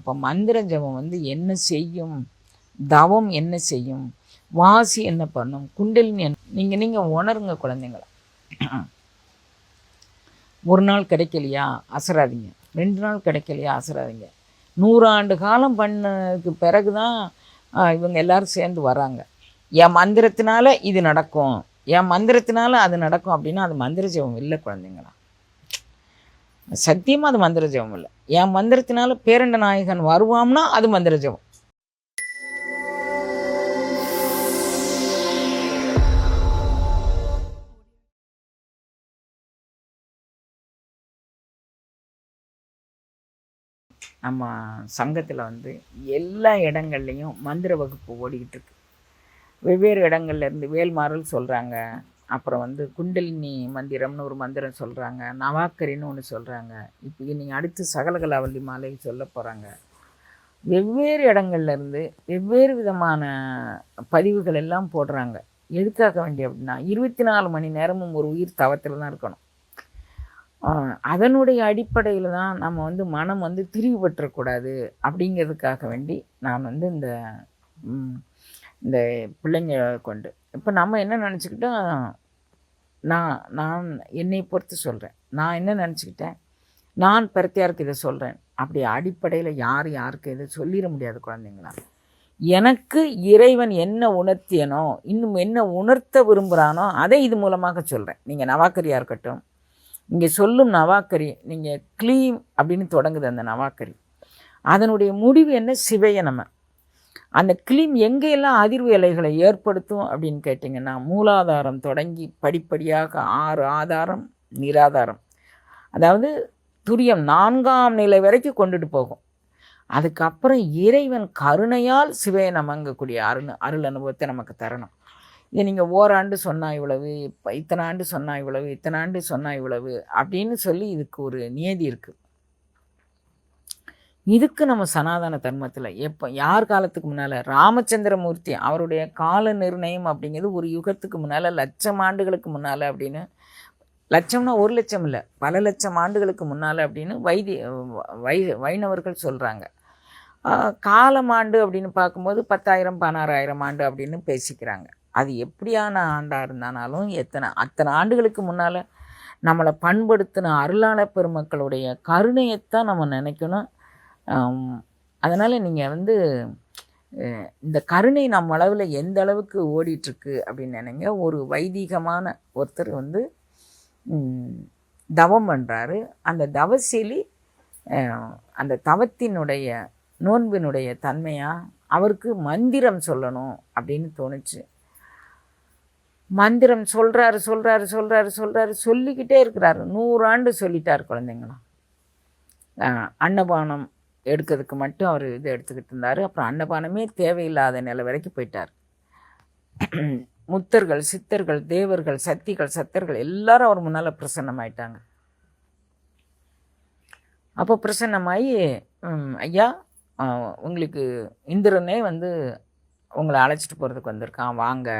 இப்போ மந்திர ஜபம் வந்து என்ன செய்யும்? தவம் என்ன செய்யும்? வாசி என்ன பண்ணும்? குண்டலினி என்ன? நீங்கள் நீங்கள் உணருங்க குழந்தைங்கள. ஒரு நாள் கிடைக்கலையா? அசராதீங்க. ரெண்டு நாள் கிடைக்கலையா? அசராதீங்க. நூறாண்டு காலம் பண்ணதுக்கு பிறகு தான் இவங்க எல்லாரும் சேர்ந்து வராங்க. என் மந்திரத்தினால இது நடக்கும். என் மந்திரத்தினால அது நடக்கும் அப்படின்னா அது மந்திர ஜெபம் இல்லை குழந்தைங்களா? சத்தியமாக அது மந்திர ஜெபம் இல்லை. என் மந்திரத்தினால பேரண்ட நாயகன் வருவாம்னா அது மந்திர ஜெபம். நம்ம சங்கத்தில் வந்து எல்லா இடங்கள்லையும் மந்திர வகுப்பு ஓடிக்கிட்டு இருக்கு. வெவ்வேறு இடங்கள்ல இருந்து வேல்மாறல் சொல்கிறாங்க அப்புறம் வந்து குண்டலினி மந்திரம்னு ஒரு மந்திரம் சொல்கிறாங்க நவாக்கரின்னு ஒன்று சொல்கிறாங்க இப்போ நீங்கள் அடுத்து சகலகலாவல்லி மாலை சொல்ல போகிறாங்க வெவ்வேறு இடங்கள்லேருந்து வெவ்வேறு விதமான பதிவுகள் எல்லாம் போடுறாங்க. எதுக்காக வேண்டி அப்படின்னா இருபத்தி நாலு மணி நேரமும் ஒரு உயிர் தவத்தில் தான் இருக்கணும். அதனுடைய அடிப்படையில் தான் நம்ம வந்து மனம் வந்து திரிவுபற்றக்கூடாது அப்படிங்கிறதுக்காக வேண்டி நான் வந்து இந்த இந்த பிள்ளைங்களை கொண்டு. இப்போ நம்ம என்ன நினச்சிக்கிட்டோம் நான் நான் என்னை பொறுத்து சொல்கிறேன் நான் என்ன நினச்சிக்கிட்டேன்? நான் பிரத்தியாருக்கு இதை சொல்கிறேன் அப்படி அடிப்படையில் யார் யாருக்கு இதை சொல்லிட முடியாது குழந்தைங்களா? எனக்கு இறைவன் என்ன உணர்த்தியனோ இன்னும் என்ன உணர்த்த விரும்புகிறானோ அதை இது மூலமாக சொல்கிறேன் நீங்கள் நவாக்கரியாக இருக்கட்டும். இங்கே சொல்லும் நவாக்கரி நீங்கள் க்ளீம் அப்படின்னு தொடங்குது அந்த நவாக்கரி. அதனுடைய முடிவு என்ன? சிவைய நம்ம. அந்த கிளீம் எங்கெல்லாம் அதிர்வு அலைகளை ஏற்படுத்தும் அப்படின்னு கேட்டிங்கன்னா மூலாதாரம் தொடங்கி படிப்படியாக ஆறு ஆதாரம் நிராதாரம். அதாவது துரியம் நான்காம் நிலை வரைக்கும் கொண்டுட்டு போகும். அதுக்கப்புறம் இறைவன் கருணையால் சிவையை நமங்கக்கூடிய அருண் அருள் அனுபவத்தை நமக்கு தரணும். இதை நீங்கள் ஓராண்டு சொன்னா இவ்வளவு இப்போ இத்தனை ஆண்டு சொன்னா இவ்வளவு இத்தனை ஆண்டு சொன்னா இவ்வளவு அப்படின்னு சொல்லி இதுக்கு ஒரு நியதி இருக்குது இதுக்கு நம்ம சனாதன தர்மத்தில் எப்போ யார் காலத்துக்கு முன்னால்? ராமச்சந்திரமூர்த்தி அவருடைய கால நிர்ணயம் அப்படிங்கிறது ஒரு யுகத்துக்கு முன்னால் லட்சம் ஆண்டுகளுக்கு முன்னால் அப்படின்னு லட்சம்னா ஒரு லட்சம் இல்லை பல லட்சம் ஆண்டுகளுக்கு முன்னால் அப்படின்னு வைதி வை வைணவர்கள் சொல்கிறாங்க காலம் ஆண்டு அப்படின்னு பார்க்கும்போது பத்தாயிரம் பதினாறாயிரம் ஆண்டு அப்படின்னு பேசிக்கிறாங்க. அது எப்படியான ஆண்டாக இருந்தானாலும் எத்தனை அத்தனை ஆண்டுகளுக்கு முன்னால் நம்மளை பண்படுத்தின அருளாள பெருமக்களுடைய கருணையைத்தான் நம்ம நினைக்கணும். அதனால் நீங்கள் வந்து இந்த கருணை நம்ம அளவில் எந்த அளவுக்கு ஓடிட்டுருக்கு அப்படின்னு நினைங்க. ஒரு வைதீகமான ஒருத்தர் வந்து தவம் பண்ணுறாரு அந்த தவசெலி அந்த தவத்தினுடைய நோன்பினுடைய தன்மையாக அவருக்கு மந்திரம் சொல்லணும் அப்படின்னு தோணுச்சு. மந்திரம் சொல்கிறாரு சொல்கிறாரு சொல்கிறாரு சொல்கிறாரு சொல்லிக்கிட்டே இருக்கிறாரு. நூறாண்டு சொல்லிட்டார் குழந்தைங்களாம். அன்னபானம் எடுக்கிறதுக்கு மட்டும் அவர் இது எடுத்துக்கிட்டு இருந்தார். அப்புறம் அன்னபானமே தேவையில்லாத நிலை வரைக்கும் போயிட்டார். முத்தர்கள் சித்தர்கள் தேவர்கள் சக்திகள் சத்தர்கள் எல்லாரும் அவர் முன்னால் பிரசன்னமாயிட்டாங்க. அப்போ பிரசன்னமாகி ஐயா உங்களுக்கு இந்திரனே வந்து உங்களை அழைச்சிட்டு போகிறதுக்கு வந்திருக்கான் வாங்க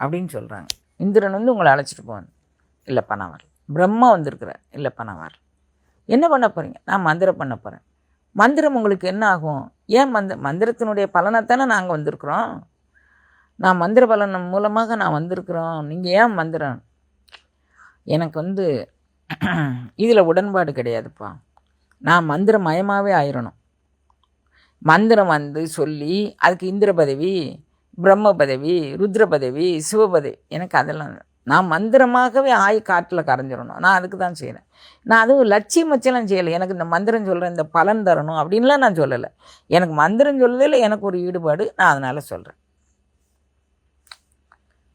அப்படின்னு சொல்கிறாங்க இந்திரன் வந்து உங்களை அழைச்சிட்டு போவான் இல்லைப்பா நான் வரல. பிரம்மா வந்திருக்கிறார் இல்லைப்பா நான் வரல. என்ன பண்ண போகிறீங்க நான் மந்திரம் பண்ண போகிறேன் மந்திரம் உங்களுக்கு என்ன ஆகும்? ஏன் மந்த மந்திரத்தினுடைய பலனைத்தானே நாங்கள் வந்திருக்கிறோம்? நான் மந்திர பலன் மூலமாக நான் வந்திருக்கிறோம். நீங்கள் ஏன் மந்திரம்? எனக்கு வந்து இதில் உடன்பாடு கிடையாதுப்பா. நான் மந்திர மயமாகவே ஆயிரணும். மந்திரம் வந்து சொல்லி அதுக்கு இந்திர பதவி பிரம்ம பதவி ருத்ர பதவி சிவ பதவி எனக்கு அதெல்லாம் நான் மந்திரமாகவே ஆய் காற்றில் கரைஞ்சிடணும் நான் அதுக்கு தான் செய்கிறேன் நான் அதுவும் லட்சியம் வச்செல்லாம் செய்யலை. எனக்கு இந்த மந்திரம் சொல்கிறேன் இந்த பலன் தரணும் அப்படின்லாம் நான் சொல்லலை. எனக்கு மந்திரம் சொல்லதில் எனக்கு ஒரு ஈடுபாடு. நான் அதனால் சொல்கிறேன்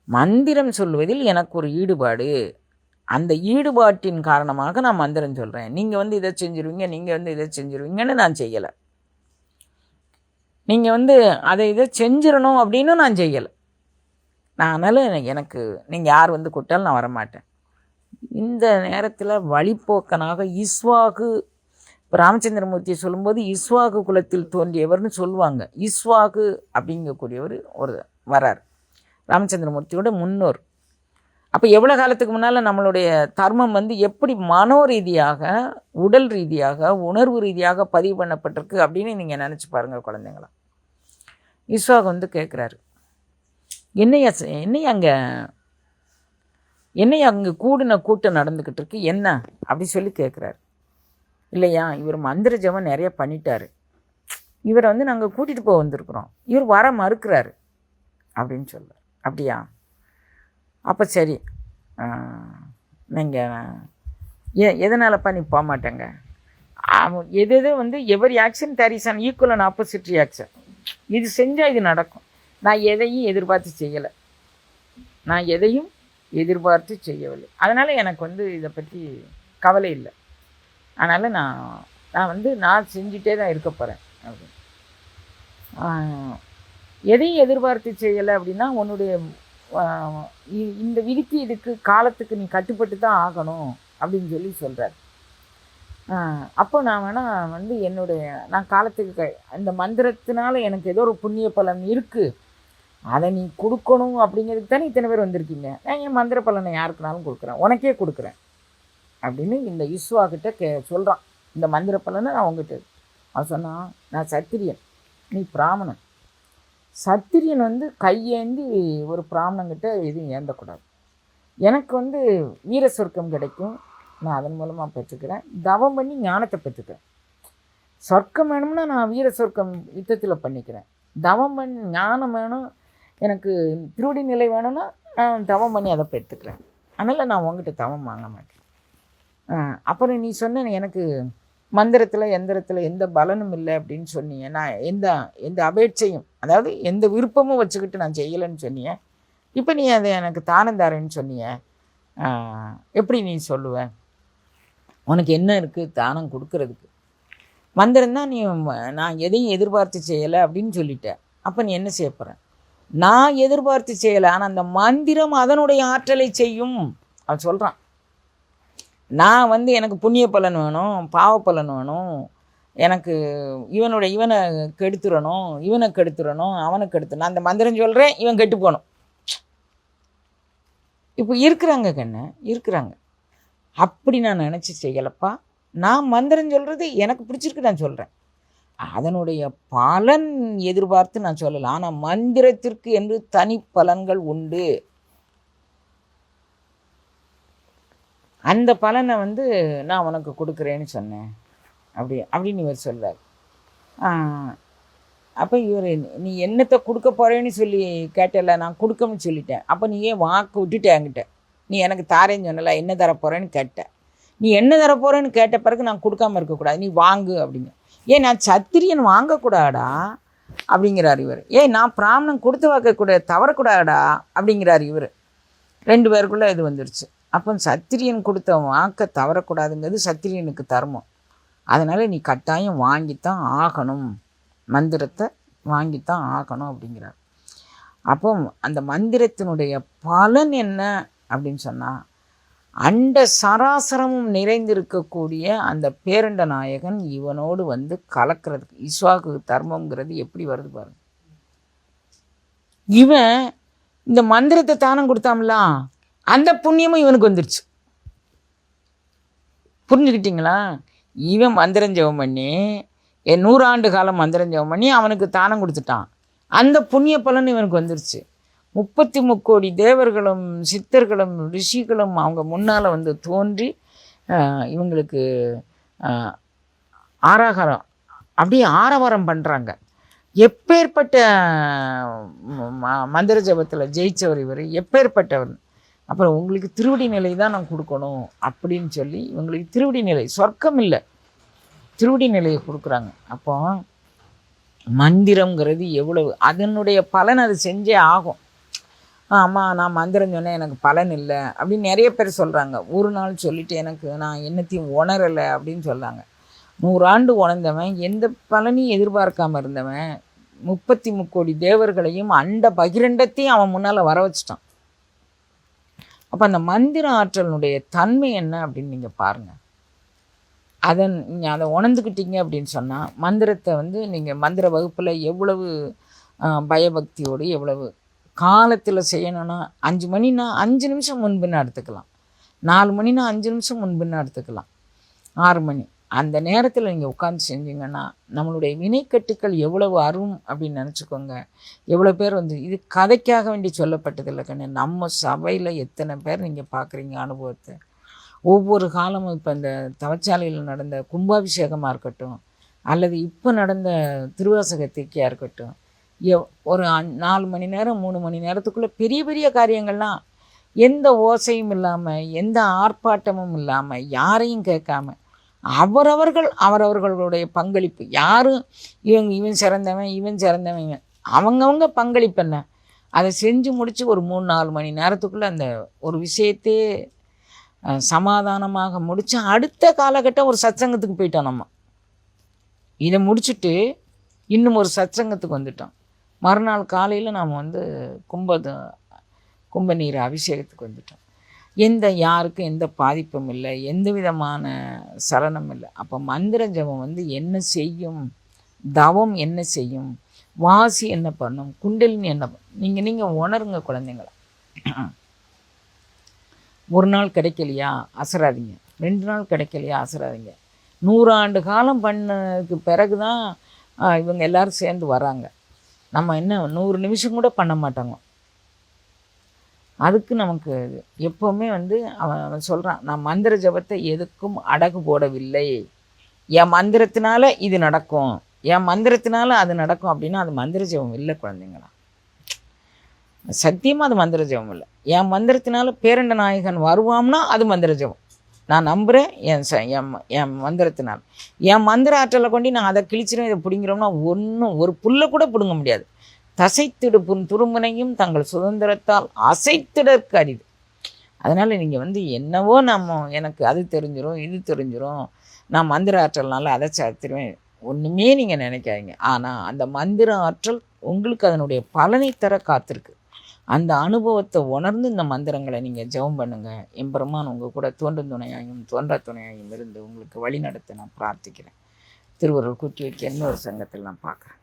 மந்திரம் சொல்வதில் எனக்கு ஒரு ஈடுபாடு. அந்த ஈடுபாட்டின் காரணமாக நான் மந்திரம் சொல்கிறேன் நீங்கள் வந்து இதை செஞ்சுருவீங்க நீங்கள் வந்து இதை செஞ்சுருவீங்கன்னு நான் செய்யலை. நீங்கள் வந்து அதை இதை செஞ்சிடணும் அப்படின்னு நான் செய்யலை. நான் அதனால் எனக்கு நீங்கள் யார் வந்து கூட்டாலும் நான் வரமாட்டேன். இந்த நேரத்தில் வழிப்போக்கனாக இஸ்வாகு இப்போ ராமச்சந்திரமூர்த்தி சொல்லும்போது இஸ்வாகு குலத்தில் தோன்றியவர்னு சொல்லுவாங்க. இஸ்வாகு அப்படிங்கக்கூடியவர் ஒரு வரார். ராமச்சந்திரமூர்த்தியோட முன்னோர். அப்போ எவ்வளோ காலத்துக்கு முன்னால் நம்மளுடைய தர்மம் வந்து எப்படி மனோ ரீதியாக உடல் ரீதியாக உணர்வு ரீதியாக பதிவு பண்ணப்பட்டிருக்கு அப்படின்னு நீங்கள் நினச்சி பாருங்கள் குழந்தைங்களா. இஸ்வாக் வந்து கேட்குறாரு என்னையா செ- என்னையா அங்கே என்னையா அங்கே கூடின கூட்டம் நடந்துக்கிட்டு இருக்கு என்ன? அப்படி சொல்லி கேட்குறாரு இல்லையா? இவர் மந்திர ஜபம் நிறைய பண்ணிட்டார். இவரை வந்து நாங்கள் கூட்டிகிட்டு போக வந்திருக்கிறோம். இவர் வர மறுக்கிறாரு. அப்படின்னு சொல்கிறார் அப்படியா? அப்போ சரி. நீங்கள் எ எதனாலப்பா நீ போக மாட்டேங்க? எது எது வந்து every action there's an equal and opposite reaction இது செஞ்சால் இது நடக்கும். நான் எதையும் எதிர்பார்த்து செய்யலை. நான் எதையும் எதிர்பார்த்து செய்யவில்லை. அதனால் எனக்கு வந்து இதை பற்றி கவலை இல்லை. அதனால் நான் நான் வந்து நான் செஞ்சுட்டே தான் இருக்க போகிறேன் அப்படின்னு. எதையும் எதிர்பார்த்து செய்யலை அப்படின்னா உன்னுடைய இந்த விதிக்கு இதுக்கு காலத்துக்கு நீ கட்டுப்பட்டு தான் ஆகணும் அப்படின்னு சொல்லி சொல்கிறார் அப்போ நான் வேணால் வந்து என்னுடைய நான் காலத்துக்கு க அந்த மந்திரத்தினால எனக்கு ஏதோ ஒரு புண்ணிய பலன் இருக்குது அதை நீ கொடுக்கணும் அப்படிங்கிறதுக்கு தானே இத்தனை பேர் வந்திருக்கீங்க? நான் என் மந்திர பலனை யாருக்குனாலும் கொடுக்குறேன்? உனக்கே கொடுக்குறேன். அப்படின்னு இந்த இஸ்வா கிட்ட கே சொல்கிறான் இந்த மந்திர பலனை நான் உங்ககிட்ட அவன் சொன்னான் நான் சத்திரியன். நீ பிராமணன். சத்திரியன் வந்து கையேந்தி ஒரு பிராமணங்கிட்ட எதுவும் ஏந்தக்கூடாது. எனக்கு வந்து வீர சொர்க்கம் கிடைக்கும். நான் அதன் மூலமாக பெற்றுக்கிறேன். தவம் பண்ணி ஞானத்தை பெற்றுக்கிறேன். சொர்க்கம் வேணும்னா நான் வீர சொர்க்கம் யுத்தத்தில் பண்ணிக்கிறேன். தவம் பண்ணி ஞானம் வேணும். எனக்கு திருவடி நிலை வேணும்னா நான் தவம் பண்ணி அதை பெற்றுக்கிறேன். அதனால் நான் உங்ககிட்ட தவம் வாங்க மாட்டேன். அப்புறம் நீ சொன்ன எனக்கு மந்திரத்தில் எந்திரத்தில் எந்த பலனும் இல்லை அப்படின்னு சொன்னீங்க. நான் எந்த எந்த அபேட்சையும் அதாவது எந்த விருப்பமும் வச்சுக்கிட்டு நான் செய்யலைன்னு சொன்னீங்க. இப்போ நீ அதை எனக்கு தானம் தாரேன்னு சொன்னீங்க. எப்படி நீ சொல்லுவ? உனக்கு என்ன இருக்குது தானம் கொடுக்கறதுக்கு? மந்திரம் தான் நீ நான் எதையும் எதிர்பார்த்து செய்யலை அப்படின்னு சொல்லிட்டேன் அப்போ நீ என்ன செய்ய நான் எதிர்பார்த்து செய்யலை ஆனால் அந்த மந்திரம் அதனுடைய ஆற்றலை செய்யும். அவன் சொல்கிறான் நான் வந்து எனக்கு புண்ணிய பலன் வேணும் பாவ பலன் வேணும் எனக்கு இவனுடைய இவனை கெடுத்துடணும் இவனை கெடுத்துடணும் அவனை கெடுத்துடணும் அந்த மந்திரம் சொல்கிறேன் இவன் கெட்டு போகணும். இப்போ இருக்கிறாங்க கண்ணு இருக்கிறாங்க. அப்படி நான் நினச்சி செய்யலப்பா. நான் மந்திரம் சொல்கிறது எனக்கு பிடிச்சிருக்கு நான் சொல்கிறேன் அதனுடைய பலன் எதிர்பார்த்து நான் சொல்லலை ஆனால் மந்திரத்திற்கு என்று தனி பலன்கள் உண்டு. அந்த பலனை வந்து நான் உனக்கு கொடுக்குறேன்னு சொன்னேன். அப்படி அப்படின்னு இவர் சொல்கிறார் அப்போ இவர் நீ என்னத்தை கொடுக்க போகிறேன்னு சொல்லி கேட்டல நான் கொடுக்கணும்னு சொல்லிட்டேன். அப்போ நீ ஏன் வாக்கு விட்டுட்ட என்கிட்ட? நீ எனக்கு தாரேன்னு சொன்னல என்ன தரப்போகிறேன்னு கேட்ட. நீ என்ன தரப்போகிறேன்னு கேட்ட பிறகு நான் கொடுக்காம இருக்கக்கூடாது. நீ வாங்கு அப்படிங்க ஏன் நான் சத்திரியன் வாங்கக்கூடாடா? அப்படிங்கிறார் இவர். ஏன் நான் பிராமணன் கொடுத்து வாக்கக்கூட தவறக்கூடாடா? அப்படிங்கிறார் இவர். ரெண்டு பேருக்குள்ளே இது வந்துருச்சு. அப்போ சத்திரியன் கொடுத்த வாக்க தவறக்கூடாதுங்கிறது சத்திரியனுக்கு தர்மம். அதனால் நீ கட்டாயம் வாங்கித்தான் ஆகணும். மந்திரத்தை வாங்கித்தான் ஆகணும் அப்படிங்கிறார். அப்போ அந்த மந்திரத்தினுடைய பலன் என்ன அப்படின்னு சொன்னால் அண்ட சராசரமும் நிறைந்திருக்கக்கூடிய அந்த பேரண்ட நாயகன் இவனோடு வந்து கலக்கிறதுக்கு இஸ்வாக்கு தர்மங்கிறது எப்படி வருது பாருங்க. இவன் இந்த மந்திரத்தை தானம் கொடுத்தாம்ல அந்த புண்ணியமும் இவனுக்கு வந்துருச்சு. புரிஞ்சுக்கிட்டீங்களா? இவன் மந்திரம் ஜெபம் பண்ணி என் நூறாண்டு காலம் மந்திரம் ஜெபம் பண்ணி அவனுக்கு தானம் கொடுத்துட்டான். அந்த புண்ணிய பலன் இவனுக்கு வந்துருச்சு. முப்பத்தி முக்கோடி தேவர்களும் சித்தர்களும் ரிஷிகளும் அவங்க முன்னால் வந்து தோன்றி இவங்களுக்கு ஆராகாரம் அப்படியே ஆரவாரம் பண்ணுறாங்க எப்பேற்பட்ட மந்திர ஜபத்தில் ஜெயித்தவர் இவர்? எப்பேற்பட்டவர்? அப்புறம் உங்களுக்கு திருவடி நிலை தான் நான் கொடுக்கணும் அப்படின்னு சொல்லி இவங்களுக்கு திருவடி நிலை சொர்க்கம் இல்லை. திருவடி நிலையை கொடுக்குறாங்க. அப்போ மந்திரங்கிறது எவ்வளவு அதனுடைய பலன் அது செஞ்சே ஆகும். ஆமாம் நான் மந்திரம் சொன்னேன் எனக்கு பலன் இல்லை அப்படின்னு நிறைய பேர் சொல்கிறாங்க ஒரு நாள் சொல்லிட்டு எனக்கு நான் என்னத்தையும் உணரலை அப்படின்னு சொல்கிறாங்க நூறாண்டு உணர்ந்தவன் எந்த பலனையும் எதிர்பார்க்காமல் இருந்தவன் முப்பத்தி முக்கோடி தேவர்களையும் அண்ட பகிரண்டத்தையும் அவன் முன்னால் வர வச்சிட்டான். அப்போ அந்த மந்திர ஆற்றலினுடைய தன்மை என்ன அப்படின்னு நீங்கள் பாருங்கள் அதை நீங்கள் அதை உணர்ந்துக்கிட்டீங்க அப்படின்னு சொன்னால் மந்திரத்தை வந்து நீங்கள் மந்திர வகுப்பில் எவ்வளவு பயபக்தியோடு எவ்வளவு காலத்தில் செய்யணும்னா அஞ்சு மணினா அஞ்சு நிமிஷம் முன்பின்ன எடுத்துக்கலாம். நாலு மணினா அஞ்சு நிமிஷம் முன்பின்ன எடுத்துக்கலாம். ஆறு மணி. அந்த நேரத்தில் நீங்கள் உட்காந்து செஞ்சீங்கன்னா நம்மளுடைய வினைக்கட்டுக்கள் எவ்வளவு அரும் அப்படின்னு நினச்சிக்கோங்க. எவ்வளோ பேர் வந்து இது கதைக்காக வேண்டி சொல்லப்பட்டதில்லை கண்ணு. நம்ம சபையில் எத்தனை பேர் நீங்கள் பார்க்குறீங்க அனுபவத்தை? ஒவ்வொரு காலமும் இப்போ இந்த தவச்சாலையில் நடந்த கும்பாபிஷேகமாக இருக்கட்டும் அல்லது இப்போ நடந்த திருவாசக தீக்கியாக இருக்கட்டும் ஒரு நாலு மணி நேரம் மூணு மணி நேரத்துக்குள்ளே பெரிய பெரிய காரியங்கள்லாம் எந்த ஓசையும் இல்லாமல் எந்த ஆர்ப்பாட்டமும் இல்லாமல் யாரையும் கேட்காம அவரவர்கள் அவரவர்களுடைய பங்களிப்பு. யாரும் இவங்க இவன் சிறந்தவன் இவன் சிறந்தவன் இவன். பங்களிப்பு என்ன? அதை செஞ்சு முடித்து ஒரு மூணு நாலு மணி நேரத்துக்குள்ளே அந்த ஒரு விஷயத்தையே சமாதானமாக முடித்து அடுத்த காலகட்டம் ஒரு சத்சங்கத்துக்கு போயிட்டோம் நம்ம. இதை முடிச்சுட்டு இன்னும் ஒரு சத்சங்கத்துக்கு வந்துட்டோம். மறுநாள் காலையில் நாம் வந்து கும்ப கும்ப நீர் அபிஷேகத்துக்கு வந்துட்டோம். எந்த யாருக்கும் எந்த பாதிப்பும் இல்லை எந்த விதமான சலனம் இல்லை. அப்போ மந்திர ஜபம் வந்து என்ன செய்யும்? தவம் என்ன செய்யும்? வாசி என்ன பண்ணும்? குண்டலினி என்ன பண்ணும் நீங்கள் நீங்கள் உணருங்க குழந்தைங்கள. ஒரு நாள் கிடைக்கலையா? அசராதீங்க. ரெண்டு நாள் கிடைக்கலையா? அசராதீங்க. நூறாண்டு காலம் பண்ணதுக்கு பிறகு தான் இவங்க எல்லாரும் சேர்ந்து வராங்க. நம்ம என்ன நூறு நிமிஷம் கூட பண்ண மாட்டாங்க. அதுக்கு நமக்கு எப்போவுமே வந்து அவன் அவன் சொல்கிறான் நான் மந்திர ஜபத்தை எதுக்கும் அடகு போடவில்லை. என் மந்திரத்தினால இது நடக்கும். என் மந்திரத்தினால அது நடக்கும் அப்படின்னா அது மந்திர ஜபம் இல்லை குழந்தைங்களா. சத்தியமாக அது மந்திர ஜபம் இல்லை. என் மந்திரத்தினால பேரண்ட நாயகன் வருவான்னா அது மந்திர ஜபம். நான் நம்புகிறேன் என் ச என் என் மந்திரத்தினால். என் மந்திர ஆற்றலை கொண்டு நான் அதை கிழிச்சிடும் இதை பிடிங்கிறோம்னா ஒன்றும் ஒரு புல்லை கூட பிடுங்க முடியாது. தசைத்திடுப்பும் துருமுனையும் தங்கள் சுதந்திரத்தால் அசைத்திடற்கு அரிது அதனால் நீங்கள் வந்து என்னவோ நம்ம எனக்கு அது தெரிஞ்சிடும் இது தெரிஞ்சிடும் நான் மந்திர ஆற்றல்னால அதை சாத்திருவேன் ஒன்றுமே நீங்கள் நினைக்காதீங்க. ஆனால் அந்த மந்திர ஆற்றல் உங்களுக்கு அதனுடைய பலனை தர காத்திருக்கு. அந்த அனுபவத்தை உணர்ந்து இந்த மந்திரங்களை நீங்கள் ஜெபம் பண்ணுங்கள் எம்பெருமான் உங்கள் கூட தோன்றும் துணையாயும் தோன்றா துணையாயும் இருந்து உங்களுக்கு வழி நடத்த நான் பிரார்த்திக்கிறேன். திருவருள் கூட்டி வைக்க இன்னொரு சங்கத்தில் நான் பார்க்குறேன்.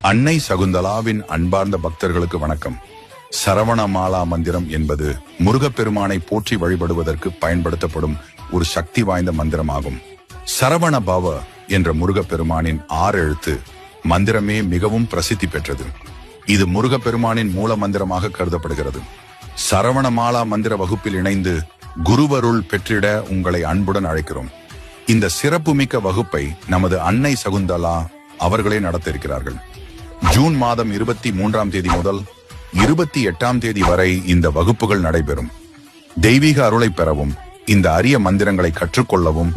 அன்னை சகுந்தலாவின் அன்பார்ந்த பக்தர்களுக்கு வணக்கம். சரவண மாலா மந்திரம் என்பது முருகப்பெருமானை போற்றி வழிபடுவதற்கு பயன்படுத்தப்படும் ஒரு சக்தி வாய்ந்த மந்திரமாகும். சரவண பவ என்ற முருகப்பெருமானின் ஆறு எழுத்து மந்திரமே மிகவும் பிரசித்தி பெற்றது. இது முருகப்பெருமானின் மூல மந்திரமாக கருதப்படுகிறது. சரவண மாலா மந்திர வகுப்பில் இணைந்து குருவருள் பெற்றிட உங்களை அன்புடன் அழைக்கிறோம். இந்த சிறப்புமிக்க வகுப்பை நமது அன்னை சகுந்தலா அவர்களே நடத்த இருக்கிறார்கள் ஜூன் மாதம் இருபத்தி மூன்றாம் தேதி முதல் இருபத்தி எட்டாம் தேதி வரை இந்த வகுப்புகள் நடைபெறும். தெய்வீக அருளை பெறவும் இந்த அரிய மந்திரங்களை கற்றுக்கொள்ளவும்